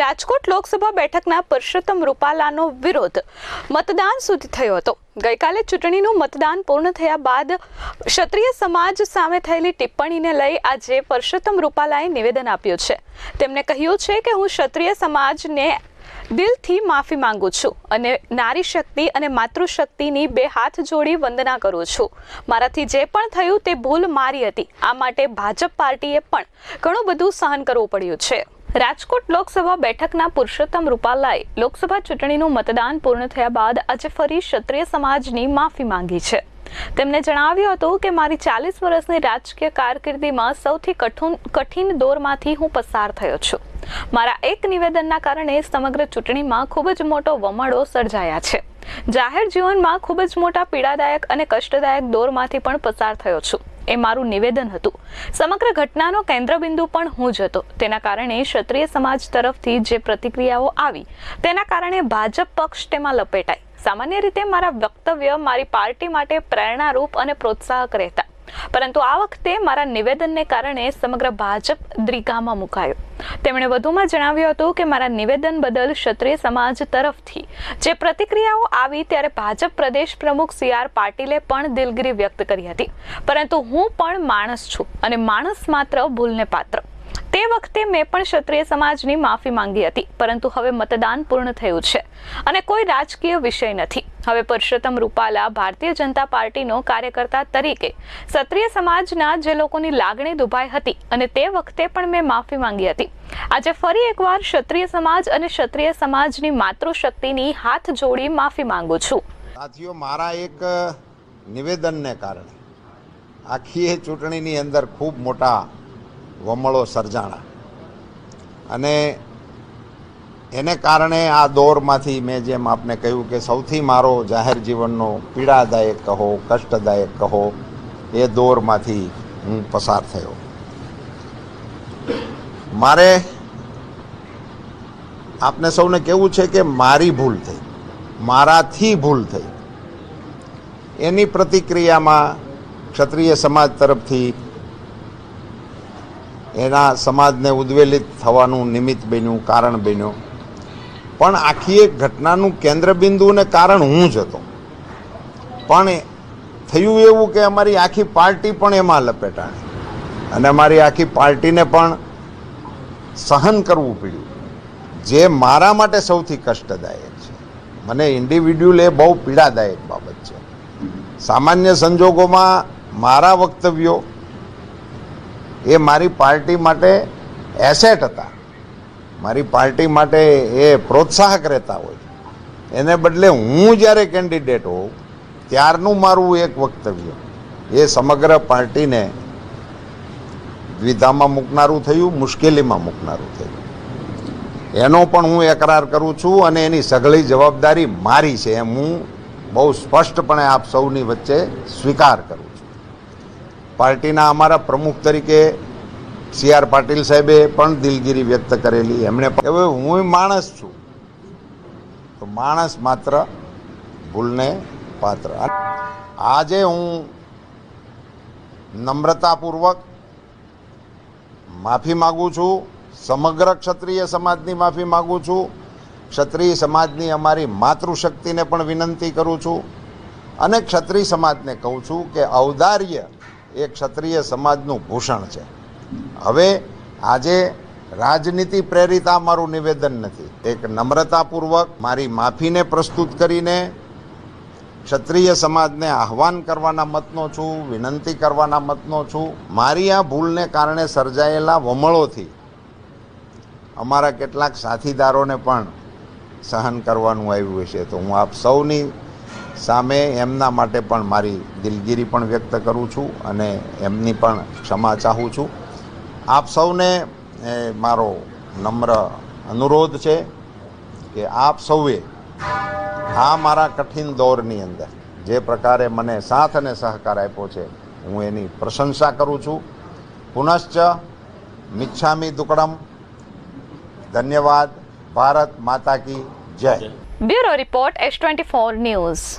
રાજકોટ લોકસભા બેઠકના પરસોત્તમ રૂપાલાનો વિરોધ મતદાન સુધી થયો હતો. ગઈકાલે ચૂંટણીનું મતદાન પૂર્ણ થયા બાદ ક્ષત્રિય સમાજ સામે થયેલી ટિપ્પણીને લઈ આજે પરસોત્તમ રૂપાલાએ નિવેદન આપ્યું છે. તેમણે કહ્યું છે કે હું ક્ષત્રિય સમાજને દિલથી માફી માંગુ છું અને નારી શક્તિ અને માતૃશક્તિની બે હાથ જોડી વંદના કરું છું. મારાથી જે પણ થયું તે ભૂલ મારી હતી. આ માટે ભાજપ પાર્ટીએ પણ ઘણું બધું સહન કરવું પડ્યું છે. રાજકોટ લોકસભા બેઠકના પુરુષોત્તમ રૂપાલાએ લોકસભા ચૂંટણીનું મતદાન પૂર્ણ થયા બાદ આજે ફરી ક્ષત્રિય સમાજની માફી માંગી છે. તેમણે જણાવ્યું હતું કે, મારી ચાલીસ વર્ષની રાજકીય કારકિર્દીમાં સૌથી કઠુન, કઠિન દોરમાંથી હું પસાર થયો છું. મારા એક નિવેદનના કારણે સમગ્ર ચૂંટણીમાં ખૂબ જ મોટો વમળો સર્જાયા છે. જાહેર જીવનમાં ખૂબ જ મોટા પીડાદાયક અને કષ્ટદાયક દોરમાંથી પણ પસાર થયો છું. એ મારું નિવેદન હતું. સમગ્ર ઘટનાનો કેન્દ્રબિંદુ પણ હું જ હતો. તેના કારણે ક્ષત્રિય સમાજ તરફથી જે પ્રતિક્રિયાઓ આવી, તેના કારણે ભાજપ પક્ષ તેમાં લપેટાય. સામાન્ય રીતે મારા વક્તવ્ય મારી પાર્ટી માટે પ્રેરણારૂપ અને પ્રોત્સાહક રહેતા. પરંતુ આ વખતે મારા નિવેદનને કારણે સમગ્ર ભાજપ દ્રિગામાં મુકાયો. તેમણે વધુમાં જણાવ્યું હતું કે મારા નિવેદન બદલ ક્ષત્રિય સમાજ તરફથી જે પ્રતિક્રિયાઓ આવી ત્યારે ભાજપ પ્રદેશ પ્રમુખ સી આર પાટીલે પણ દિલગીરી વ્યક્ત કરી હતી. પરંતુ હું પણ માણસ છું અને માણસ માત્ર ભૂલને પાત્ર. તે વખતે મેં પણ ક્ષત્રિય સમાજની માફી માંગી હતી, પરંતુ હવે મતદાન પૂર્ણ થયું છે અને કોઈ રાજકીય વિષય નથી. હવે પરસોત્તમ રૂપાલા ભારતીય જનતા પાર્ટીનો કાર્યકર્તા તરીકે ક્ષત્રિય સમાજના જે લોકોની લાગણી દુભાઈ હતી અને તે વખતે પણ મેં માફી માંગી હતી. આજે ફરી એકવાર ક્ષત્રિય સમાજ અને ક્ષત્રિય સમાજની માતૃશક્તિની હાથ જોડી માફી માંગુ છું. સાથીઓ, મારા એક નિવેદનને કારણે આખી ચૂંટણીની અંદર ખૂબ મોટા વમળો સર્જાણા. અને એને કારણે આ દોરમાંથી મેં જેમ આપને કહ્યું કે સૌથી મારો જાહેર જીવનનો પીડાદાયક કહો, કષ્ટદાયક કહો, એ દોરમાંથી હું પસાર થયો. મારે આપને સૌને કેવું છે કે મારી ભૂલ થઈ. મારાથી ભૂલ થઈ. એની પ્રતિક્રિયામાં ક્ષત્રિય સમાજ તરફથી એના સમાજને ઉદ્વેલિત થવાનું નિમિત્ત બન્યું, કારણ બન્યું. પણ આખી એક ઘટનાનું કેન્દ્રબિંદુ અને કારણ હું જ હતો. પણ થયું એવું કે અમારી આખી પાર્ટી પણ એમાં લપેટાણી. અને અમારી આખી પાર્ટીને પણ સહન કરવું પડ્યું. જે મારા માટે સૌથી કષ્ટદાયક છે. મને ઇન્ડિવિડ્યુઅલ એ બહુ પીડાદાયક બાબત છે. સામાન્ય સંજોગોમાં મારા વક્તવ્યો એ મારી પાર્ટી માટે એસેટ હતા. મારી પાર્ટી માટે એ પ્રોત્સાહક રહેતા હોય. એને બદલે હું જ્યારે કેન્ડિડેટ હોઉં, ત્યારનું મારું એક વક્તવ્ય. એ સમગ્ર પાર્ટીને દ્વિધામાં મૂકનારું થયું, મુશ્કેલીમાં મૂકનારું થયું. એનો પણ હું એકરાર કરું છું અને એની સઘળી જવાબદારી મારી છે એમ હું બહુ સ્પષ્ટપણે આપ સૌની વચ્ચે સ્વીકાર કરું પાર્ટીના અમારા પ્રમુખ તરીકે સી આર પાટીલ સાહેબે પણ દિલગીરી વ્યક્ત કરેલી. એમણે હવે હું માણસ છું. તો માણસ માત્ર ભૂલને પાત્ર. આજે હું નમ્રતાપૂર્વક માફી માગું છું. સમગ્ર ક્ષત્રિય સમાજની માફી માગું છું. ક્ષત્રિય સમાજની અમારી માતૃશક્તિને પણ વિનંતી કરું છું. અને ક્ષત્રિય સમાજને કહું છું કે ઔદાર્ય એ ક્ષત્રિય સમાજનું ભૂષણ છે. હવે આજે રાજનીતિ પ્રેરિત આ મારું નિવેદન નથી. એક નમ્રતાપૂર્વક મારી માફીને પ્રસ્તુત કરીને ક્ષત્રિય સમાજને આહવાન કરવાના મતનો છું, વિનંતી કરવાના મતનો છું. મારી આ ભૂલને કારણે સર્જાયેલા વમળોથી અમારા કેટલાક સાથીદારોને પણ સહન કરવાનું આવ્યું છે તો હું આપ સૌની સામે એમના માટે પણ મારી દિલગીરી પણ વ્યક્ત કરું છું અને એમની પણ ક્ષમા ચાહું છું. આપ સૌને મારો નમ્ર અનુરોધ છે કે આપ સૌએ આ મારા કઠિન દોરની અંદર જે પ્રકારે મને સાથ અને સહકાર આપ્યો છે, હું એની પ્રશંસા કરું છું. પુનશ્ચ મિચ્છામી દુકડમ. ધન્યવાદ. ભારત માતા કી જય. Bureau report S twenty four news.